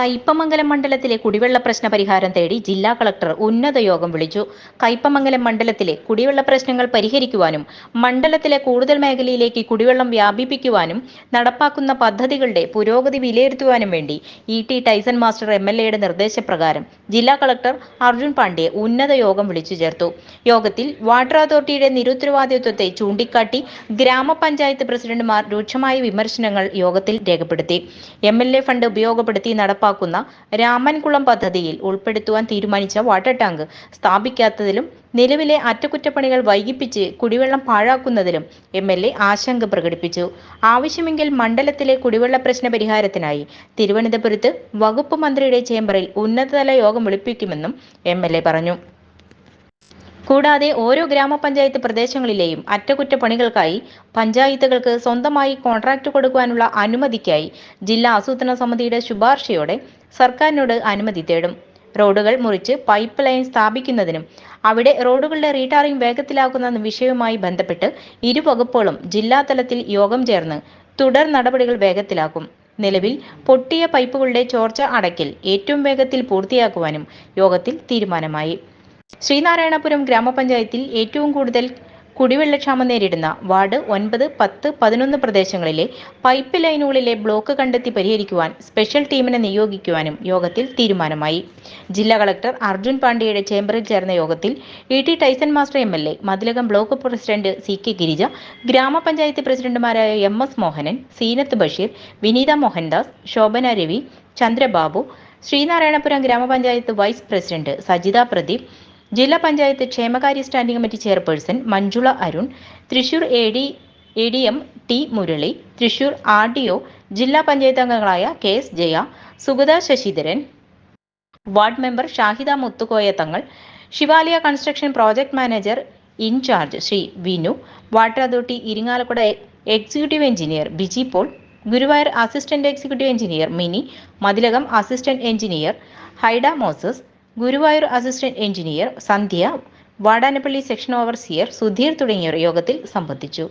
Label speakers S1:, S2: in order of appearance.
S1: കയ്പമംഗലം മണ്ഡലത്തിലെ കുടിവെള്ള പ്രശ്ന പരിഹാരം തേടി ജില്ലാ കളക്ടർ ഉന്നത യോഗം വിളിച്ചു. കയ്പമംഗലം മണ്ഡലത്തിലെ കുടിവെള്ള പ്രശ്നങ്ങൾ പരിഹരിക്കുവാനും മണ്ഡലത്തിലെ കൂടുതൽ മേഖലയിലേക്ക് കുടിവെള്ളം വ്യാപിപ്പിക്കുവാനും നടപ്പാക്കുന്ന പദ്ധതികളുടെ പുരോഗതി വിലയിരുത്തുവാനും വേണ്ടി E. T. Tyson master M. L. എയുടെ നിർദ്ദേശപ്രകാരം ജില്ലാ കളക്ടർ അർജുൻ പാണ്ഡ്യ ഉന്നത യോഗം വിളിച്ചു ചേർത്തു. യോഗത്തിൽ വാട്ടർ അതോറിറ്റിയുടെ നിരുത്തരവാദിത്വത്തെ ചൂണ്ടിക്കാട്ടി ഗ്രാമപഞ്ചായത്ത് പ്രസിഡന്റുമാർ രൂക്ഷമായ വിമർശനങ്ങൾ യോഗത്തിൽ രേഖപ്പെടുത്തി. എം. എൽ. എ. ഫണ്ട് ഉപയോഗപ്പെടുത്തി നടപ്പാക്കുന്ന രാമൻകുളം പദ്ധതിയിൽ ഉൾപ്പെടുത്തുവാൻ തീരുമാനിച്ച വാട്ടർ ടാങ്ക് സ്ഥാപിക്കാത്തതിലും നിലവിലെ അറ്റകുറ്റപ്പണികൾ വൈകിപ്പിച്ച് കുടിവെള്ളം പാഴാക്കുന്നതിലും എം എൽ എ ആശങ്ക പ്രകടിപ്പിച്ചു. ആവശ്യമെങ്കിൽ മണ്ഡലത്തിലെ കുടിവെള്ള പ്രശ്ന പരിഹാരത്തിനായി തിരുവനന്തപുരത്ത് വകുപ്പ് മന്ത്രിയുടെ ചേംബറിൽ ഉന്നതതല യോഗം വിളിപ്പിക്കുമെന്നും എം പറഞ്ഞു. കൂടാതെ ഓരോ ഗ്രാമപഞ്ചായത്ത് പ്രദേശങ്ങളിലെയും അറ്റകുറ്റപ്പണികൾക്കായി പഞ്ചായത്തുകൾക്ക് സ്വന്തമായി കോൺട്രാക്ട് കൊടുക്കുവാനുള്ള അനുമതിക്കായി ജില്ലാ ആസൂത്രണ സമിതിയുടെ ശുപാർശയോടെ സർക്കാരിനോട് അനുമതി തേടും. റോഡുകൾ മുറിച്ച് പൈപ്പ് ലൈൻ സ്ഥാപിക്കുന്നതിനും അവിടെ റോഡുകളുടെ റീടാറിംഗ് വേഗത്തിലാക്കുന്ന വിഷയവുമായി ബന്ധപ്പെട്ട് ഇരു വകുപ്പുകളും ജില്ലാ തലത്തിൽ യോഗം ചേർന്ന് തുടർ നടപടികൾ വേഗത്തിലാക്കും. നിലവിൽ പൊട്ടിയ പൈപ്പുകളുടെ ചോർച്ച അടയ്ക്കൽ ഏറ്റവും വേഗത്തിൽ പൂർത്തിയാക്കുവാനും യോഗത്തിൽ തീരുമാനമായി. ശ്രീനാരായണപുരം ഗ്രാമപഞ്ചായത്തിൽ ഏറ്റവും കൂടുതൽ കുടിവെള്ളക്ഷാമം നേരിടുന്ന വാർഡ് ഒൻപത് പത്ത് പതിനൊന്ന് പ്രദേശങ്ങളിലെ പൈപ്പ് ലൈനുകളിലെ ബ്ലോക്ക് കണ്ടെത്തി പരിഹരിക്കുവാൻ സ്പെഷ്യൽ ടീമിനെ നിയോഗിക്കുവാനും യോഗത്തിൽ തീരുമാനമായി. ജില്ലാ കളക്ടർ അർജുൻ പാണ്ഡ്യയുടെ ചേംബറിൽ ചേർന്ന യോഗത്തിൽ E T Tyson master M L A Mathilakam block president C K Girija ഗ്രാമപഞ്ചായത്ത് പ്രസിഡന്റുമാരായ എം എസ് മോഹനൻ സീനത്ത് ബഷീർ വിനീത മോഹൻദാസ് ശോഭന രവി ചന്ദ്രബാബു ശ്രീനാരായണപുരം ഗ്രാമപഞ്ചായത്ത് വൈസ് പ്രസിഡന്റ് സജിത പ്രദീപ് ജില്ലാ പഞ്ചായത്ത് ക്ഷേമകാര്യ standing committee chairperson Manjula Arun Thrissur A D A D M T Murali Thrissur R D O ജില്ലാ പഞ്ചായത്ത് അംഗങ്ങളായ K S Jaya Sugatha Sasidharan ward member Shahida Muthukoya Thangal Shivalaya construction project manager incharge Shri Vinu water authority Irinjalakuda executive engineer Biji Paul Guruvayur assistant executive engineer Mini Mathilakam assistant engineer Haida Moses Guruvayur assistant engineer Sandhya Vadanappally section overseer Sudheer തുടങ്ങിയവർ യോഗത്തിൽ സംബന്ധിച്ചു.